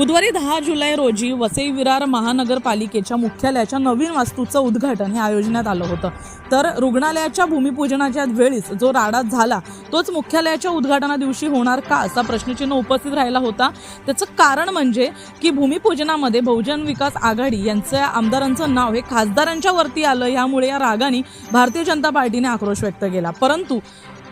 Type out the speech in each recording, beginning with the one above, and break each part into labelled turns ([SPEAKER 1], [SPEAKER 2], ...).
[SPEAKER 1] बुधवारी दहा जुलै रोजी वसई विरार महानगरपालिकेच्या मुख्यालयाच्या नवीन वास्तूचं उद्घाटन हे आयोजण्यात आलं होतं. तर रुग्णालयाच्या भूमिपूजनाच्या वेळीच जो राडा झाला तोच मुख्यालयाच्या उद्घाटना दिवशी होणार का असा प्रश्नचिन्ह उपस्थित राहिला होता. त्याचं कारण म्हणजे की भूमिपूजनामध्ये बहुजन विकास आघाडी यांचं आमदारांचं नाव हे खासदारांच्या वरती आलं यामुळे या रागाने भारतीय जनता पार्टीने आक्रोश व्यक्त केला. परंतु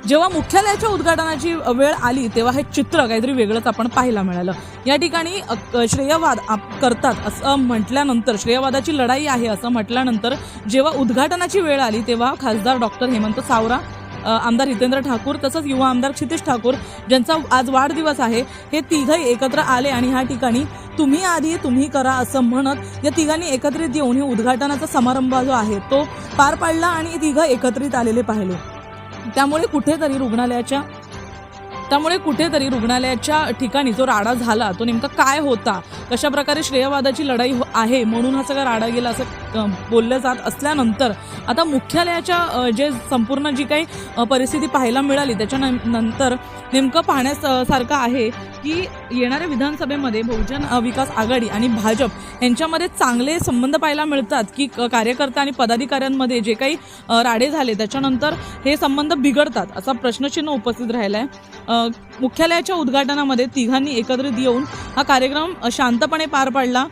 [SPEAKER 1] जेव्हा मुख्यालयाच्या उद्घाटनाची वेळ आली तेव्हा हे चित्र काहीतरी वेगळंच आपण पाहायला मिळालं. या ठिकाणी श्रेयवाद आप- करतात असं म्हटल्यानंतर श्रेयवादाची लढाई आहे असं म्हटल्यानंतर जेव्हा उद्घाटनाची वेळ आली तेव्हा खासदार डॉक्टर हेमंत सावरा आमदार हितेंद्र ठाकूर तसंच युवा आमदार क्षितिश ठाकूर ज्यांचा आज वाढदिवस आहे हे तिघही एकत्र आले आणि ह्या ठिकाणी तुम्ही आधी तुम्ही करा असं म्हणत या तिघांनी एकत्रित येऊन हे उद्घाटनाचा समारंभ जो आहे तो पार पाडला आणि तिघं एकत्रित आलेले पाहिले. त्यामुळे कुठेतरी रुग्णालयाच्या त्यामुळे कुठेतरी रुग्णालयाच्या ठिकाणी जो राडा झाला तो नेमका काय होता? कशा प्रकारे श्रेयवादाची लढाई हो- आहे? म्हणून हा सगळा राडा गेला असं बोललं जात असल्यानंतर आता मुख्यालयाच्या जे संपूर्ण जी काही परिस्थिती पाहायला मिळाली त्याच्या नंतर नेमकं पाहण्यास सारखं आहे की येणाऱ्या विधानसभेमध्ये बहुजन विकास आघाडी आणि भाजप यांच्यामध्ये चांगले संबंध पाहायला मिळतात की क- कार्यकर्ता आणि पदाधिकाऱ्यांमध्ये जे काही राडे झाले त्याच्यानंतर हे संबंध बिघडतात असा प्रश्नचिन्ह उपस्थित राहिला आहे मुख्यालयाच्या उद्घाटनामध्ये तिघांनी एकत्रित येऊन हा कार्यक्रम शांतपणे पार पाडला.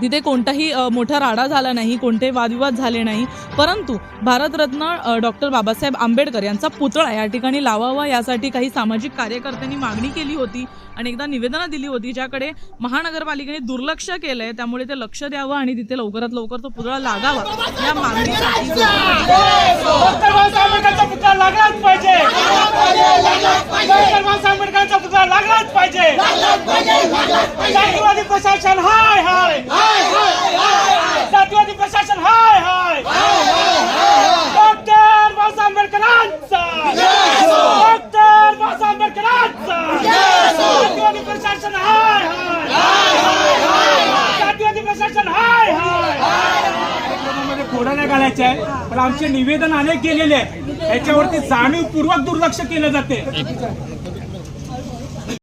[SPEAKER 1] तिथे कोणताही मोठा राडा झाला नाही कोणते वादविवाद झाले नाही परंतु भारतरत्न डॉक्टर बाबासाहेब आंबेडकर यांचा पुतळा या ठिकाणी लावावा यासाठी काही सामाजिक कार्यकर्त्यांनी मागणी केली होती आणि एकदा निवेदनं दिली होती ज्याकडे महानगरपालिकेने दुर्लक्ष केलं आहे त्यामुळे ते लक्ष द्यावं आणि तिथे लवकरात लवकर तो पुतळा लागावा या मागणीसाठी
[SPEAKER 2] डॉक्टर बाबासाहेब आंबेडकरचा पुतळा लागलाच पाहिजे डॉक्टर बाबासाहेब आंबेडकरचा पुतळा लागलाच पाहिजे जातीवादी प्रशासन हाय हाय. जातीवादी प्रशासन हाय हाय. डॉक्टर बाबासाहेब आंबेडकरांचा डॉक्टर बाबासाहेब आंबेडकरांचा जातीवादी प्रशासन हाय हाय. जातीवादी प्रशासन हाय हाय. मध्ये नाही घालायचे आहे पण आमचे निवेदन अनेक केलेले आहे याच्यावरती जाणीवपूर्वक दुर्लक्ष केलं जाते.